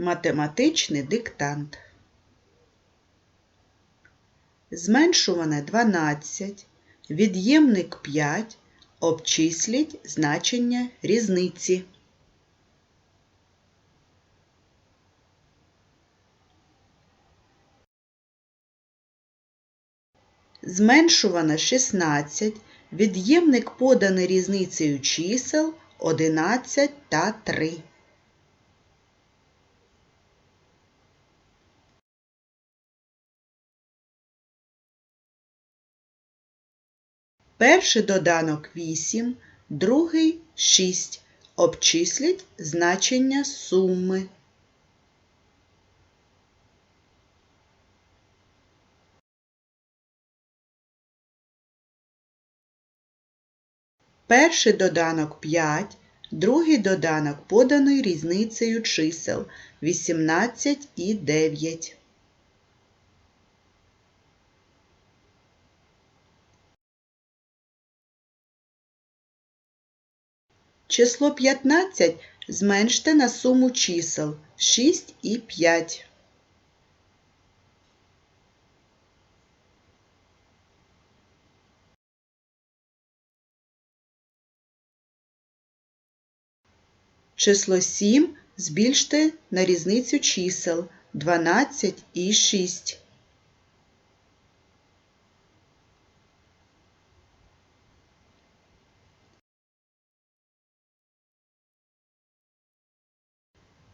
Математичний диктант. Зменшуване 12, від'ємник 5, обчисліть значення різниці. Зменшуване 16, від'ємник поданий різницею чисел 11 та 3. Перший доданок 8, другий 6. Обчисліть значення суми. Перший доданок 5, другий доданок поданий різницею чисел 18 і 9. Число 15 зменште на суму чисел 6 і 5. Число 7 збільште на різницю чисел 12 і 6.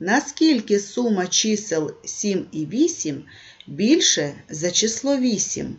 Наскільки сума чисел 7 і 8 більше за число 8?